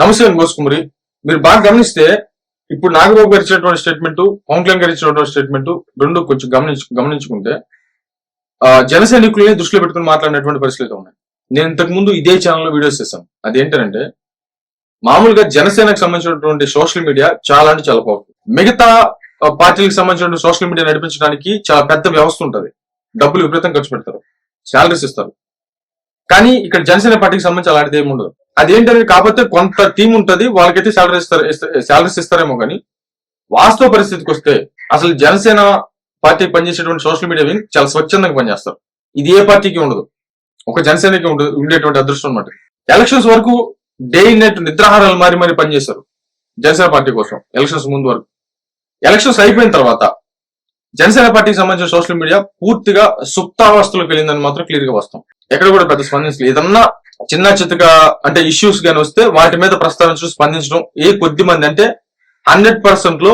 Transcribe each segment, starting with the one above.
నమస్తే గోసుకుమరి మీరు బాగా గమనిస్తే ఇప్పుడు నాగబాబు గారు ఇచ్చినటువంటి స్టేట్మెంట్ పవన్ కళ్యాణ్ గారు ఇచ్చినటువంటి స్టేట్మెంట్ రెండు కొంచెం గమనించు గమనించుకుంటే ఆ, జన సైనికులనే దృష్టిలో పెట్టుకుని మాట్లాడినటువంటి పరిస్థితులు ఉన్నాయి. నేను ఇంతకు ముందు ఇదే ఛానల్లో వీడియోస్ చేశాను. అదేంటంటే మామూలుగా జనసేనకు సంబంధించినటువంటి సోషల్ మీడియా చాలా అంటే చాలా పవర్ఫుల్ మిగతా పార్టీలకు సంబంధించిన సోషల్ మీడియా నడిపించడానికి చాలా పెద్ద వ్యవస్థ ఉంటుంది. డబ్బులు విపరీతం ఖర్చు పెడతారు. శాలరీస్ ఇస్తారు. కానీ ఇక్కడ జనసేన పార్టీకి సంబంధించి అలాంటిది ఏమి ఉండదు. అదేంటనేది కాకపోతే కొంత టీం ఉంటది వాళ్ళకైతే శాలరీ ఇస్తారు శాలరీస్ ఇస్తారేమో కానీ వాస్తవ పరిస్థితికి వస్తే అసలు జనసేన పార్టీ పనిచేసేటువంటి సోషల్ మీడియా వింగ్ చాలా స్వచ్ఛందంగా పనిచేస్తారు. ఇది ఏ పార్టీకి ఉండదు. ఒక జనసేనకి ఉండదు ఉండేటువంటి అదృష్టం అనమాట ఎలక్షన్స్ వరకు డే నైట్ నిద్రాహారాలు మారి మారి పనిచేశారు జనసేన పార్టీ కోసం ఎలక్షన్స్ ముందు వరకు. ఎలక్షన్స్ అయిపోయిన తర్వాత జనసేన పార్టీకి సంబంధించిన సోషల్ మీడియా పూర్తిగా సుప్తావస్థలకు వెళ్ళిందని మాత్రం క్లియర్గా వస్తాం ఎక్కడ కూడా పెద్ద స్పందించలేదు ఏదన్నా చిన్న చితక అంటే ఇష్యూస్ కానీ వస్తే వాటి మీద ప్రస్తావించడం స్పందించడం ఏ కొద్ది మంది అంటే హండ్రెడ్ పర్సెంట్లో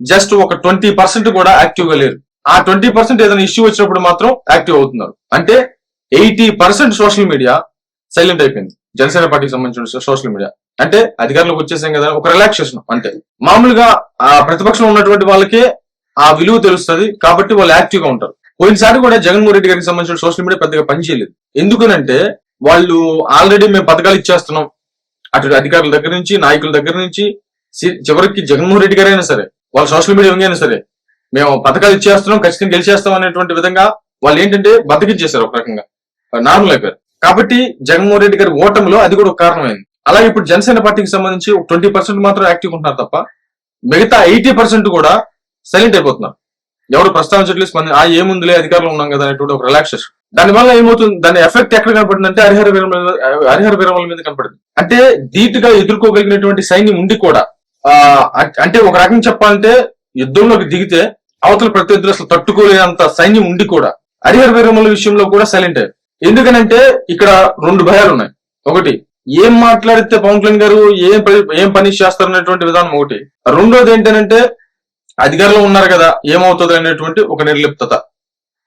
జస్ట్ ఒక ట్వంటీ పర్సెంట్ కూడా యాక్టివ్గా లేరు. ఆ ట్వంటీ పర్సెంట్ ఏదైనా ఇష్యూ వచ్చినప్పుడు మాత్రం యాక్టివ్ అవుతున్నారు. అంటే eighty percent social media silent అయిపోయింది. జనసేన పార్టీకి సంబంధించిన సోషల్ మీడియా అంటే అధికారులకు వచ్చేసాం కదా ఒక రిలాక్సేషన్ అంటే మామూలుగా ఆ ప్రతిపక్షంలో ఉన్నటువంటి వాళ్ళకే ఆ విలువ తెలుస్తుంది కాబట్టి వాళ్ళు యాక్టివ్గా ఉంటారు. పోయినసారి కూడా జగన్మోహన్ రెడ్డి గారికి సంబంధించిన సోషల్ మీడియా పెద్దగా పనిచేయలేదు. ఎందుకనంటే వాళ్ళు ఆల్రెడీ మేము పథకాలు ఇచ్చేస్తున్నాం. అటు అధికారుల దగ్గర నుంచి నాయకుల దగ్గర నుంచి సి- చివరికి జగన్మోహన్ రెడ్డి గారైనా సరే వాళ్ళ సోషల్ మీడియా అయినా సరే మేము పథకాలు ఇచ్చేస్తున్నాం ఖచ్చితంగా గెలిచేస్తాం అనేటువంటి విధంగా వాళ్ళు ఏంటంటే బతికిచ్చేశారు ఒక రకంగా. నార్మల్ అయిపోయారు. కాబట్టి జగన్మోహన్ రెడ్డి గారి ఓటమిలో అది కూడా ఒక కారణమైంది. అలాగే ఇప్పుడు జనసేన పార్టీకి సంబంధించి ట్వంటీ పర్సెంట్ మాత్రం యాక్టివ్ ఉంటున్నారు తప్ప మిగతా ఎయిటీ పర్సెంట్ కూడా సైలెంట్ అయిపోతున్నారు. ఎవరు ప్రస్తావించట్లేదు స్పంది ఆ ఏముందిలే అధికారంలో ఉన్నాం కదా అనేటువంటి ఒక రిలాక్సేషన్. దానివల్ల ఏమవుతుంది? దాని ఎఫెక్ట్ ఎక్కడ కనపడిందంటే హరిహర విరమల హరిహర విరమల మీద కనపడింది అంటే ధీటుగా ఎదుర్కోగలిగినటువంటి సైన్యం ఉండి కూడా ఆ అంటే ఒక రకంగా చెప్పాలంటే యుద్ధంలోకి దిగితే అవతల ప్రత్యర్థులు అసలు తట్టుకోలేనంత సైన్యం ఉండి కూడా హరిహర వీరమల విషయంలో కూడా సైలెంట్ అయ్యారు ఎందుకనంటే ఇక్కడ రెండు భయాలు ఉన్నాయి. ఒకటి ఏం మాట్లాడితే పవన్ కళ్యాణ్ గారు ఏం ఏం పని చేస్తారు అనేటువంటి విధానం ఒకటి. రెండోది ఏంటంటే అధికారంలో ఉన్నారు కదా ఏమవుతుంది అనేటువంటి ఒక నిర్లిప్తత.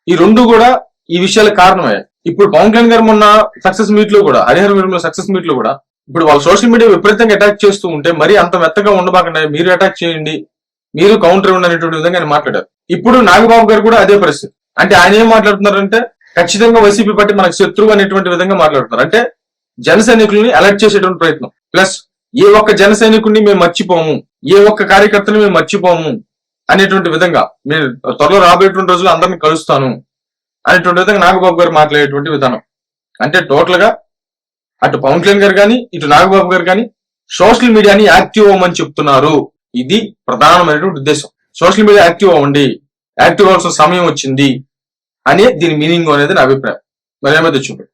ఈ రెండు కూడా ఈ విషయాలకు కారణమే. ఇప్పుడు పవన్ కళ్యాణ్ గారు మొన్న సక్సెస్ మీట్లో కూడా హరిహర మీరు సక్సెస్ మీట్లో కూడా ఇప్పుడు వాళ్ళు సోషల్ మీడియా విపరీతంగా అటాక్ చేస్తూ ఉంటే మరి అంత మెత్తగా ఉండబాకండి మీరు అటాక్ చేయండి మీరు కౌంటర్ ఇవ్వండి అనేటువంటి విధంగా ఆయన మాట్లాడారు. ఇప్పుడు నాగబాబు గారు కూడా అదే పరిస్థితి. అంటే ఆయన ఏం మాట్లాడుతున్నారంటే ఖచ్చితంగా వైసీపీ పార్టీ మనకు శత్రువు అనేటువంటి విధంగా మాట్లాడుతున్నారు. అంటే జన సైనికుల్ని అలర్ట్ చేసేటువంటి ప్రయత్నం. ప్లస్ ఏ ఒక్క జన సైనికుడిని మేము మర్చిపోము ఏ ఒక్క కార్యకర్తని మేము మర్చిపోము అనేటువంటి విధంగా మీరు త్వరలో రాబోయేటువంటి రోజులు అందరిని కలుస్తాను. అనేటువంటి విధంగా నాగబాబు గారు మాట్లాడేటువంటి విధానం. అంటే టోటల్గా అటు పవన్ కళ్యాణ్ గారు కానీ ఇటు నాగబాబు గారు కానీ సోషల్ మీడియాని యాక్టివ్ అవ్వమని చెప్తున్నారు. ఇది ప్రధానమైనటువంటి ఉద్దేశం. సోషల్ మీడియా యాక్టివ్ అవ్వండి. యాక్టివ్ అవ్వాల్సిన సమయం వచ్చింది. అనే దీని మీనింగ్ అనేది నా అభిప్రాయం. మరి ఏమైతే చూపండి?